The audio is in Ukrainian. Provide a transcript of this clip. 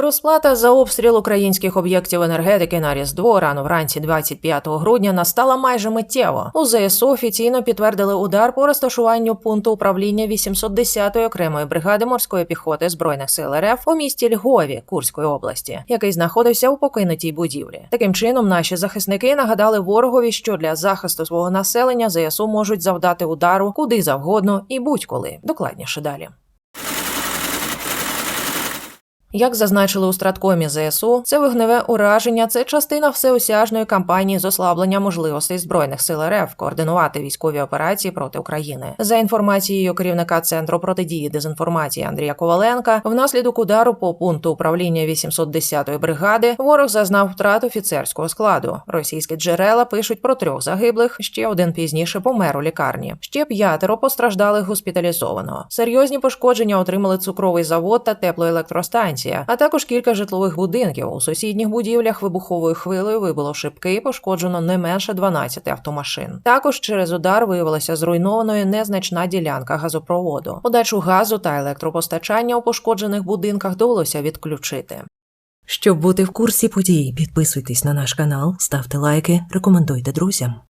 Розплата за обстріл українських об'єктів енергетики на Різдво рано вранці 25 грудня настала майже миттєво. У ЗСУ офіційно підтвердили удар по розташуванню пункту управління 810-ї окремої бригади морської піхоти збройних сил РФ у місті Львові Курської області, який знаходився у покинутій будівлі. Таким чином, наші захисники нагадали ворогові, що для захисту свого населення ЗСУ можуть завдати удару куди завгодно і будь-коли. Докладніше далі. Як зазначили у страткомі ЗСУ, це вогневе ураження це частина всеосяжної кампанії з ослаблення можливостей збройних сил РФ координувати військові операції проти України. За інформацією керівника центру протидії дезінформації Андрія Коваленка, внаслідок удару по пункту управління 810-ї бригади ворог зазнав втрат офіцерського складу. Російські джерела пишуть про трьох загиблих. Ще один пізніше помер у лікарні. Ще п'ятеро постраждалих госпіталізовано. Серйозні пошкодження отримали цукровий завод та теплоелектростанція, а також кілька житлових будинків. У сусідніх будівлях вибуховою хвилею вибило шибки, пошкоджено не менше 12 автомашин. Також через удар виявилася зруйнованою незначна ділянка газопроводу. Подачу газу та електропостачання у пошкоджених будинках довелося відключити. Щоб бути в курсі подій, підписуйтесь на наш канал, ставте лайки, рекомендуйте друзям.